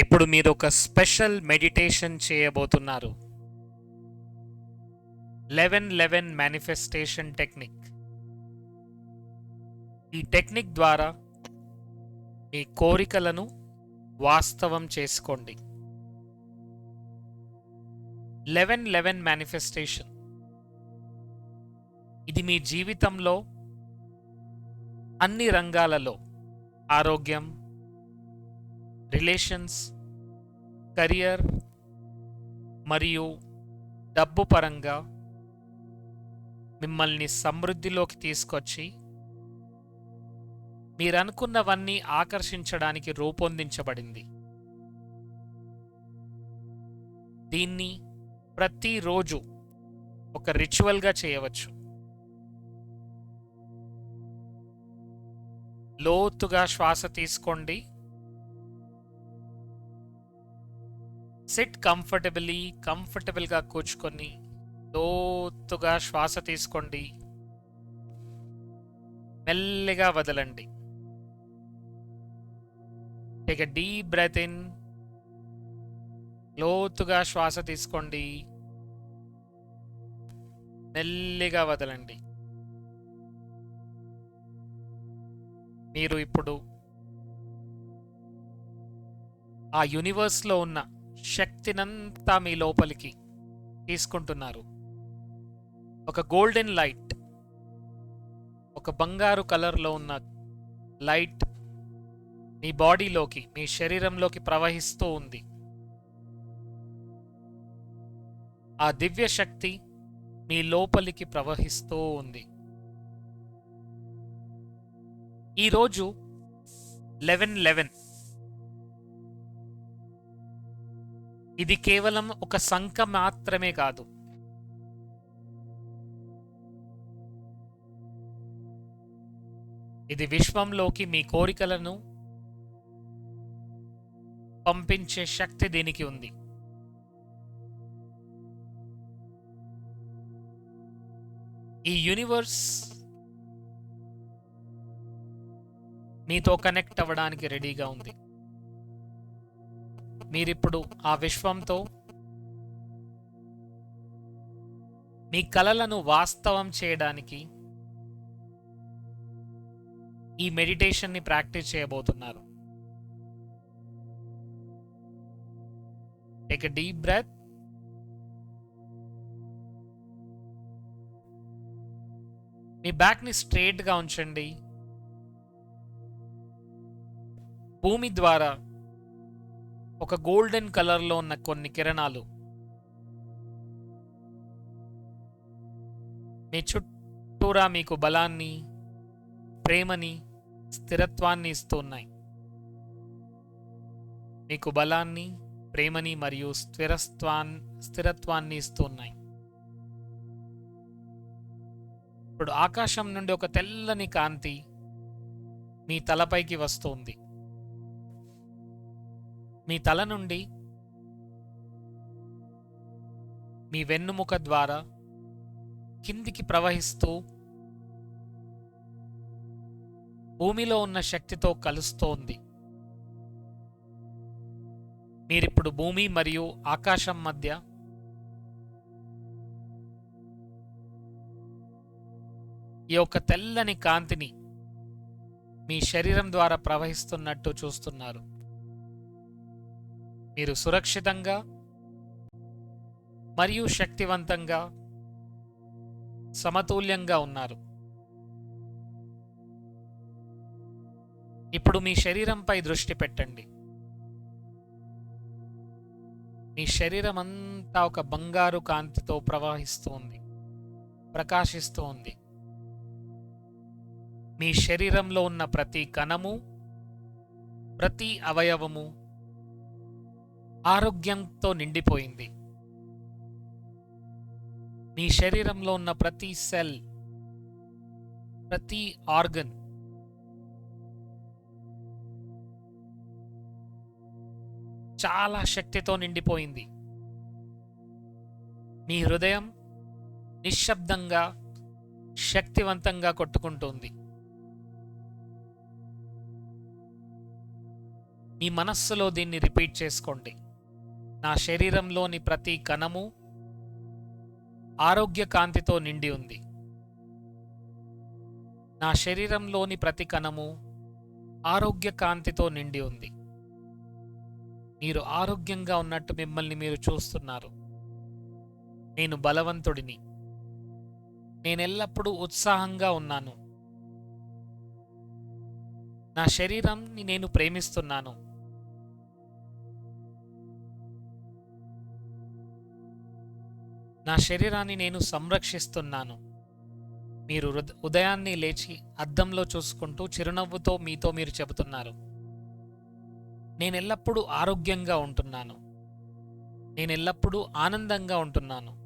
ఇప్పుడు మీరు ఒక స్పెషల్ మెడిటేషన్ చేయబోతున్నారు. Eleven eleven manifestation technique. ఈ టెక్నిక్ ద్వారా మీ కోరికలను వాస్తవం చేసుకోండి. Eleven eleven manifestation. ఇది మీ జీవితంలో అన్ని రంగాలలో ఆరోగ్యం రిలేషన్స్ కెరియర్ మరియు డబ్బు పరంగా మిమ్మల్ని సమృద్ధిలోకి తీసుకొచ్చి మీరు అనుకున్నవన్నీ ఆకర్షించడానికి రూపొందించబడింది. దీన్ని ప్రతిరోజు ఒక రిచువల్గా చేయవచ్చు. లోతుగా శ్వాస తీసుకోండి. సిట్ కంఫర్టబుల్లీ కంఫర్టబుల్గా కూర్చుకొని లోతుగా శ్వాస తీసుకోండి. మెల్లిగా వదలండి. టేక్ డీప్ బ్రెత్ ఇన్ లోతుగా శ్వాస తీసుకోండి. మెల్లిగా వదలండి. మీరు ఇప్పుడు ఆ యూనివర్స్లో ఉన్న శక్తినంతా మీ లోపలికి తీసుకుంటున్నారు. ఒక గోల్డెన్ లైట్ ఒక బంగారు కలర్లో ఉన్న లైట్ మీ బాడీలోకి మీ శరీరంలోకి ప్రవహిస్తూ ఉంది. ఆ దివ్య శక్తి మీ లోపలికి ప్రవహిస్తూ ఉంది. ఈరోజు లెవెన్ లెవెన్ ఇది కేవలం ఒక సంఖ మాత్రమే కాదు. ఇది విశ్వంలోకి మీ కోరికలను పంపించే శక్తి దీనికి ఉంది. ఈ యూనివర్స్ మీతో కనెక్ట్ అవ్వడానికి రెడీగా ఉంది. మీరిప్పుడు ఆ విశ్వంతో మీ కలలను వాస్తవం చేయడానికి ఈ మెడిటేషన్ని ప్రాక్టీస్ చేయబోతున్నారు. టేక్ ఎ డీప్ బ్రెత్ మీ బ్యాక్ని స్ట్రేట్గా ఉంచండి. భూమి ద్వారా ఒక గోల్డెన్ కలర్లో ఉన్న కొన్ని కిరణాలు. మీ చుట్టూరా మీకు బలాన్ని ప్రేమని స్థిరత్వాన్ని ఇస్తున్నాయి. మీకు బలాన్ని ప్రేమని మరియు స్థిరత్వాన్ స్థిరత్వాన్ని ఇస్తున్నాయి. ఇప్పుడు ఆకాశం నుండి ఒక తెల్లని కాంతి మీ తలపైకి వస్తుంది. మీ తల నుండి మీ వెన్నుముక ద్వారా కిందికి ప్రవహిస్తూ భూమిలో ఉన్న శక్తితో కలుస్తోంది. మీరిప్పుడు భూమి మరియు ఆకాశం మధ్య ఈ యొక్క తెల్లని కాంతిని మీ శరీరం ద్వారా ప్రవహిస్తున్నట్టు చూస్తున్నారు. మీరు సురక్షితంగా మరియు శక్తివంతంగా సమతుల్యంగా ఉన్నారు. ఇప్పుడు మీ శరీరంపై దృష్టి పెట్టండి. మీ శరీరం అంతా ఒక బంగారు కాంతితో ప్రవహిస్తుంది ప్రకాశిస్తూ ఉంది. మీ శరీరంలో ఉన్న ప్రతి కణము ప్రతి అవయవము ఆరోగ్యంతో నిండిపోయింది. నీ శరీరంలో ఉన్న ప్రతి సెల్ ప్రతి ఆర్గన్ చాలా శక్తితో నిండిపోయింది. నీ హృదయం నిశ్శబ్దంగా శక్తివంతంగా కొట్టుకుంటుంది. మీ మనస్సులో దీన్ని రిపీట్ చేసుకోండి. నా శరీరంలోని ప్రతి కణము ఆరోగ్య కాంతితో నిండి ఉంది. నా శరీరంలోని ప్రతి కణము ఆరోగ్య కాంతితో నిండి ఉంది. మీరు ఆరోగ్యంగా ఉన్నట్టు మిమ్మల్ని మీరు చూస్తున్నారు. నేను బలవంతుడిని. నేనెల్లప్పుడూ ఉత్సాహంగా ఉన్నాను. నా శరీరాన్ని నేను ప్రేమిస్తున్నాను. నా శరీరాన్ని నేను సంరక్షిస్తున్నాను. మీరు ఉదయాన్నే లేచి అద్దంలో చూసుకుంటూ చిరునవ్వుతో మీతో మీరు చెబుతున్నారు. నేను ఎల్లప్పుడూ ఆరోగ్యంగా ఉంటున్నాను. నేను ఎల్లప్పుడూ ఆనందంగా ఉంటున్నాను.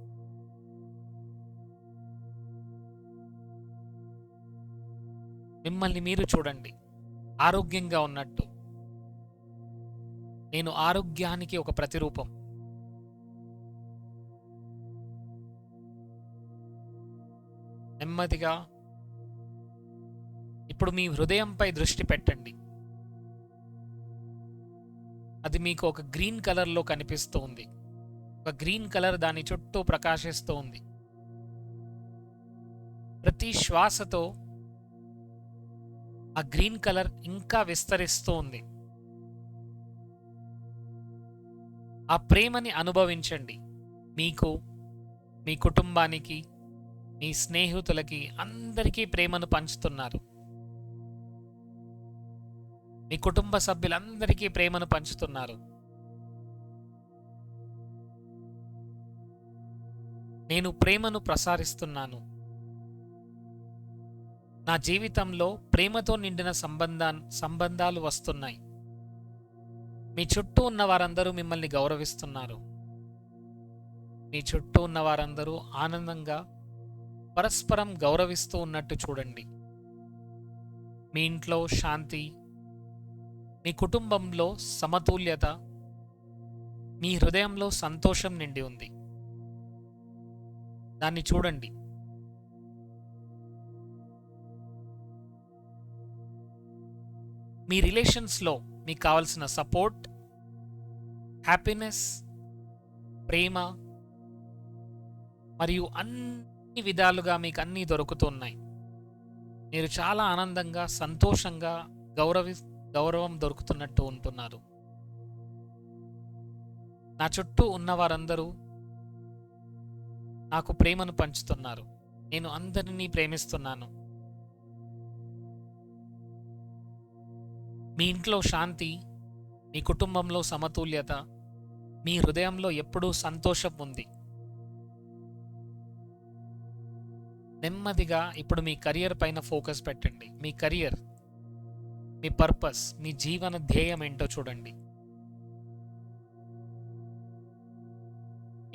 మిమ్మల్ని మీరు చూడండి. ఆరోగ్యంగా ఉన్నట్టు. నేను ఆరోగ్యానికి ఒక ప్రతిరూపం. నెమ్మదిగా ఇప్పుడు మీ హృదయంపై దృష్టి పెట్టండి. అది మీకు ఒక గ్రీన్ కలర్లో కనిపిస్తూ ఉంది ఒక గ్రీన్ కలర్ దాని చుట్టూ ప్రకాశిస్తూ ఉంది ప్రతి శ్వాసతో ఆ గ్రీన్ కలర్ ఇంకా విస్తరిస్తూ ఉంది ఆ ప్రేమని అనుభవించండి. మీకు మీ కుటుంబానికి మీ స్నేహితులకి అందరికీ ప్రేమను పంచుతున్నారు. మీ కుటుంబ సభ్యులందరికీ ప్రేమను పంచుతున్నారు. నేను ప్రేమను ప్రసారిస్తున్నాను. నా జీవితంలో ప్రేమతో నిండిన సంబంధా సంబంధాలు వస్తున్నాయి. మీ చుట్టూ ఉన్న వారందరూ మిమ్మల్ని గౌరవిస్తున్నారు. మీ చుట్టూ ఉన్న వారందరూ ఆనందంగా పరస్పరం గౌరవిస్తూ ఉన్నట్టు చూడండి. మీ ఇంట్లో శాంతి మీ కుటుంబంలో సమతుల్యత మీ హృదయంలో సంతోషం నిండి ఉంది. దాన్ని చూడండి. మీ రిలేషన్స్లో మీకు కావలసిన సపోర్ట్ హ్యాపీనెస్ ప్రేమ మరియు అన్ని విధాలుగా మీకు అన్నీ దొరుకుతున్నాయి. మీరు చాలా ఆనందంగా సంతోషంగా గౌరవి గౌరవం దొరుకుతున్నట్టు ఉంటున్నారు. నా చుట్టూ ఉన్న వారందరూ నాకు ప్రేమను పంచుతున్నారు. నేను అందరినీ ప్రేమిస్తున్నాను. మీ ఇంట్లో శాంతి మీ కుటుంబంలో సమతుల్యత మీ హృదయంలో ఎప్పుడూ సంతోషం ఉంది. నెమ్మదిగా ఇప్పుడు మీ కెరియర్ పైన ఫోకస్ పెట్టండి. మీ కెరియర్ మీ పర్పస్ మీ జీవన ధ్యేయం ఏంటో చూడండి.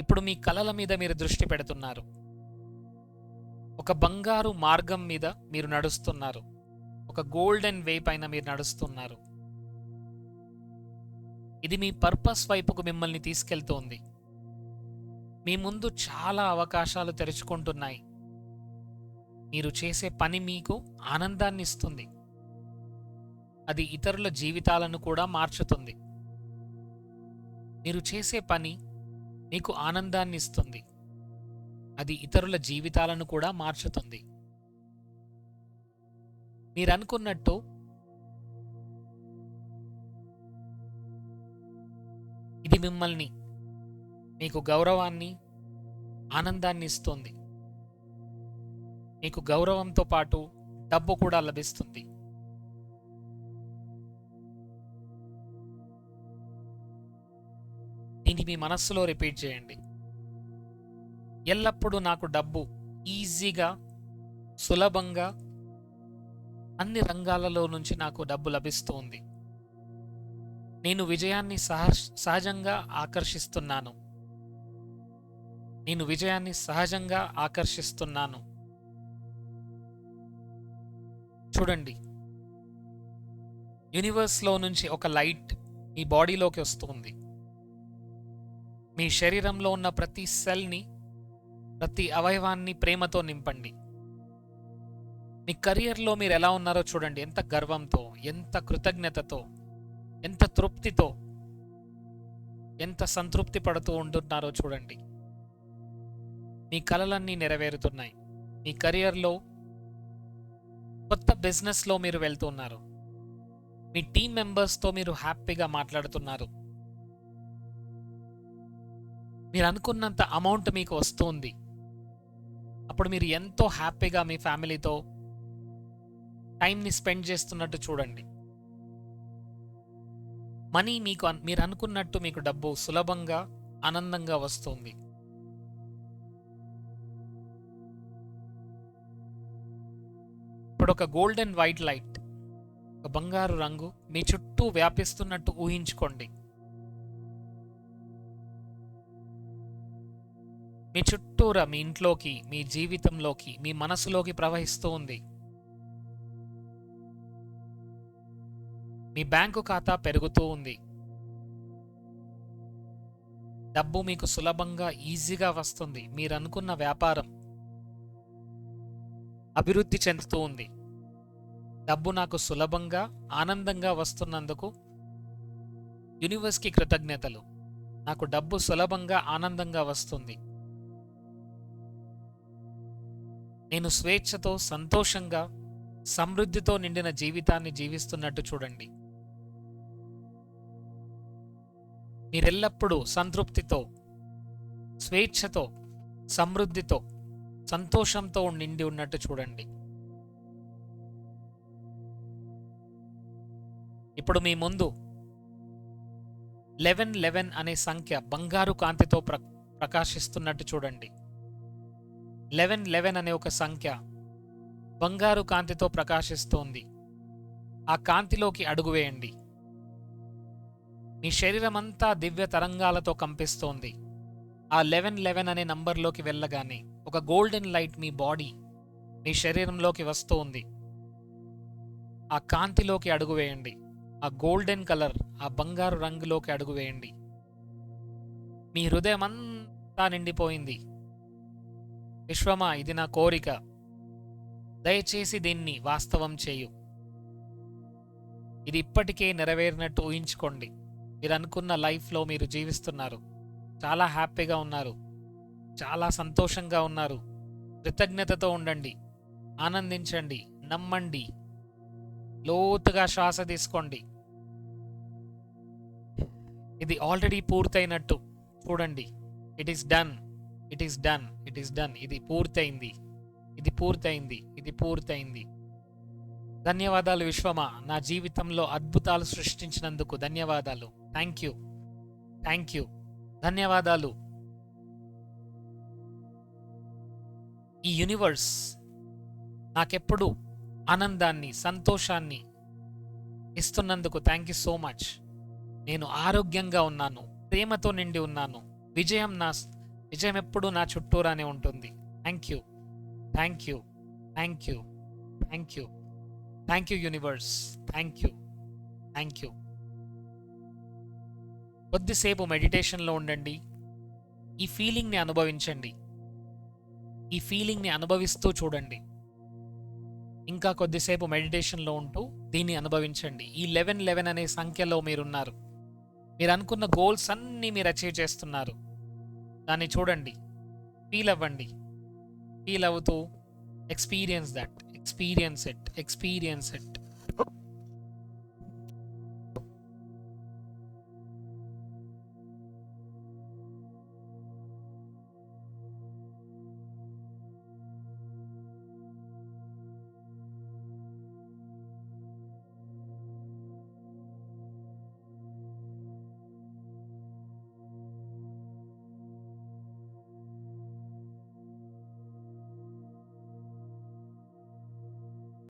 ఇప్పుడు మీ కలల మీద మీరు దృష్టి పెడుతున్నారు. ఒక బంగారు మార్గం మీద మీరు నడుస్తున్నారు. ఒక గోల్డెన్ వే పైన మీరు నడుస్తున్నారు. ఇది మీ పర్పస్ వైపుకు మిమ్మల్ని తీసుకెళ్తోంది. మీ ముందు చాలా అవకాశాలు తెరుచుకుంటున్నాయి. మీరు చేసే పని మీకు ఆనందాన్ని ఇస్తుంది అది ఇతరుల జీవితాలను కూడా మార్చుతుంది. మీరు చేసే పని మీకు ఆనందాన్ని ఇస్తుంది అది ఇతరుల జీవితాలను కూడా మార్చుతుంది. మీరు అనుకున్నట్టు ఇది మిమ్మల్ని మీకు గౌరవాన్ని ఆనందాన్ని ఇస్తుంది మీకు గౌరవంతో పాటు డబ్బు కూడా లభిస్తుంది. దీన్ని మీ మనస్సులో రిపీట్ చేయండి. ఎల్లప్పుడూ నాకు డబ్బు ఈజీగా సులభంగా అన్ని రంగాలలో నుంచి నాకు డబ్బు లభిస్తూ ఉంది నేను విజయాన్ని సహ సహజంగా ఆకర్షిస్తున్నాను. నేను విజయాన్ని సహజంగా ఆకర్షిస్తున్నాను. చూడండి. యూనివర్స్లో నుంచి ఒక లైట్ మీ బాడీలోకి వస్తుంది. మీ శరీరంలో ఉన్న ప్రతి సెల్ని ప్రతి అవయవాన్ని ప్రేమతో నింపండి. మీ కెరియర్లో మీరు ఎలా ఉన్నారో చూడండి. ఎంత గర్వంతో ఎంత కృతజ్ఞతతో ఎంత తృప్తితో ఎంత సంతృప్తి పడుతూ ఉంటున్నారో చూడండి. మీ కలలన్నీ నెరవేరుతున్నాయి. మీ కెరియర్లో బిజినెస్లో మీరు వెళ్తున్నారు. మీ టీం మెంబర్స్తో మీరు హ్యాపీగా మాట్లాడుతున్నారు. మీరు అనుకున్నంత అమౌంట్ మీకు వస్తుంది. అప్పుడు మీరు ఎంతో హ్యాపీగా మీ ఫ్యామిలీతో టైంని స్పెండ్ చేస్తున్నట్టు చూడండి. మనీ మీకు అన్- మీరు అనుకున్నట్టు మీకు డబ్బు సులభంగా ఆనందంగా వస్తుంది. ఇప్పుడు ఒక గోల్డెన్ వైట్ లైట్ ఒక బంగారు రంగు మీ చుట్టూ వ్యాపిస్తున్నట్టు ఊహించుకోండి. మీ చుట్టూరా మీ ఇంట్లోకి మీ జీవితంలోకి మీ మనసులోకి ప్రవహిస్తూ ఉంది. మీ బ్యాంకు ఖాతా పెరుగుతూ ఉంది. డబ్బు మీకు సులభంగా ఈజీగా వస్తుంది. మీరు అనుకున్న వ్యాపారం అభివృద్ధి చెందుతూ ఉంది. డబ్బు నాకు సులభంగా ఆనందంగా వస్తున్నందుకు యూనివర్స్కి కృతజ్ఞతలు. నాకు డబ్బు సులభంగా ఆనందంగా వస్తుంది. నేను స్వేచ్ఛతో సంతోషంగా సమృద్ధితో నిండిన జీవితాన్ని జీవిస్తున్నట్టు చూడండి. మీరెల్లప్పుడూ సంతృప్తితో స్వేచ్ఛతో సమృద్ధితో సంతోషంతో నిండి ఉన్నట్టు చూడండి. ఇప్పుడు మీ ముందు లెవెన్ లెవెన్ అనే సంఖ్య బంగారు కాంతితో ప్ర ప్రకాశిస్తున్నట్టు చూడండి. లెవెన్ లెవెన్ అనే ఒక సంఖ్య బంగారు కాంతితో ప్రకాశిస్తోంది. ఆ కాంతిలోకి అడుగు వేయండి. మీ శరీరం అంతా దివ్య తరంగాలతో కంపిస్తోంది. ఆ లెవెన్ లెవెన్ అనే నంబర్లోకి వెళ్ళగానే ఒక గోల్డెన్ లైట్ మీ బాడీ మీ శరీరంలోకి వస్తోంది. ఆ కాంతిలోకి అడుగు వేయండి. ఆ గోల్డెన్ కలర్ ఆ బంగారు రంగులోకి అడుగు వేయండి. మీ హృదయం అంతా నిండిపోయింది. విశ్వమా ఇది నా కోరిక. దయచేసి దీన్ని వాస్తవం చేయు. ఇది ఇప్పటికే నెరవేరినట్టు ఊహించుకోండి. మీరు అనుకున్న లైఫ్లో మీరు జీవిస్తున్నారు. చాలా హ్యాపీగా ఉన్నారు. చాలా సంతోషంగా ఉన్నారు. కృతజ్ఞతతో ఉండండి. ఆనందించండి. నమ్మండి. లోతుగా శ్వాస తీసుకోండి. ఇది ఆల్రెడీ పూర్తయినట్టు. చూడండి. It is done it is done it is done ఇది పూర్తయింది. ఇది పూర్తయింది. ఇది పూర్తయింది. ధన్యవాదాలు విశ్వమా. నా జీవితంలో అద్భుతాలు సృష్టించినందుకు ధన్యవాదాలు. థ్యాంక్ యూ థ్యాంక్ యూ ధన్యవాదాలు. ఈ యూనివర్స్ నాకెప్పుడు ఆనందాన్ని సంతోషాన్ని ఇస్తున్నందుకు థ్యాంక్ యూ సో మచ్ నేను ఆరోగ్యంగా ఉన్నాను ప్రేమతో నిండి ఉన్నాను. విజయం నా విజయం ఎప్పుడూ నా చుట్టూరానే ఉంటుంది. Thank you thank you thank you thank you thank you universe thank you thank you కొద్దిసేపు మెడిటేషన్లో ఉండండి. ఈ ఫీలింగ్ని అనుభవించండి. ఈ ఫీలింగ్ని అనుభవిస్తూ చూడండి. ఇంకా కొద్దిసేపు మెడిటేషన్లో ఉంటూ దీన్ని అనుభవించండి. ఈ లెవెన్ లెవెన్ అనే సంఖ్యలో మీరున్నారు. మీరు అనుకున్న గోల్స్ అన్నీ మీరు అచీవ్ చేస్తున్నారు. దాన్ని చూడండి. ఫీల్ అవ్వండి. ఫీల్ అవుతూ experience that experience it experience it